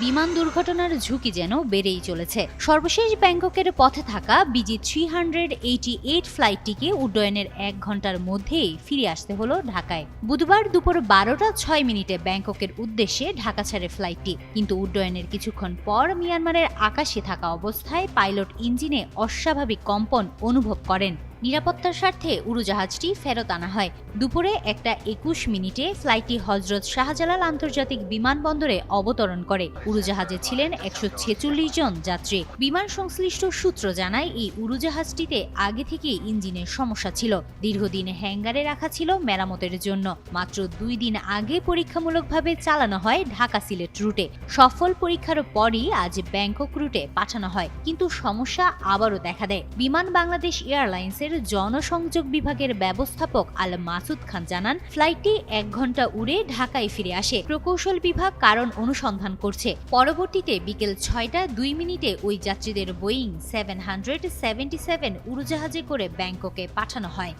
বিমান দুর্ঘটনার ঝুঁকি যেন বেড়েই চলেছে। সর্বশেষ ব্যাংককের পথে থাকা BG three hundred eighty eight ফ্লাইটটিকে উড্ডয়নের এক ঘণ্টার মধ্যেই ফিরে আসতে হলো ঢাকায়। বুধবার দুপুর বারোটা ছয় মিনিটে ব্যাংককের উদ্দেশ্যে ঢাকা ছাড়ে ফ্লাইটটি। কিন্তু উড্ডয়নের কিছুক্ষণ পর মিয়ানমারের আকাশে থাকা অবস্থায় পাইলট ইঞ্জিনে অস্বাভাবিক কম্পন অনুভব করেন। নিরাপত্তার স্বার্থে উড়োজাহাজটি ফেরত আনা হয়। দুপুরে একটা একুশ মিনিটে ফ্লাইটটি হজরত শাহজালাল আন্তর্জাতিক বিমানবন্দরে অবতরণ করে। উড়োজাহাজে ছিলেন একশো ছেচল্লিশ জন যাত্রী। বিমান সংশ্লিষ্ট সূত্র জানায়, এই উড়োজাহাজটিতে আগে থেকেই ইঞ্জিনের সমস্যা ছিল। দীর্ঘদিন হ্যাঙ্গারে রাখা ছিল মেরামতের জন্য। মাত্র দুই দিন আগে পরীক্ষামূলকভাবে চালানো হয় ঢাকা সিলেট রুটে। সফল পরীক্ষার পরই আজ ব্যাংকক রুটে পাঠানো হয়। কিন্তু সমস্যা আবারও দেখা দেয়। বিমান বাংলাদেশ এয়ারলাইন্সের জনসংযোগ বিভাগের ব্যবস্থাপক আল মাসুদ খান জানান, ফ্লাইটটি এক ঘণ্টা উড়ে ঢাকায় ফিরে আসে। প্রকৌশল বিভাগ কারণ অনুসন্ধান করছে। পরবর্তীতে বিকেল ছয়টা দুই মিনিটে ওই যাত্রীদের Boeing seven hundred seventy seven উড়োজাহাজে করে ব্যাংককে পাঠানো হয়।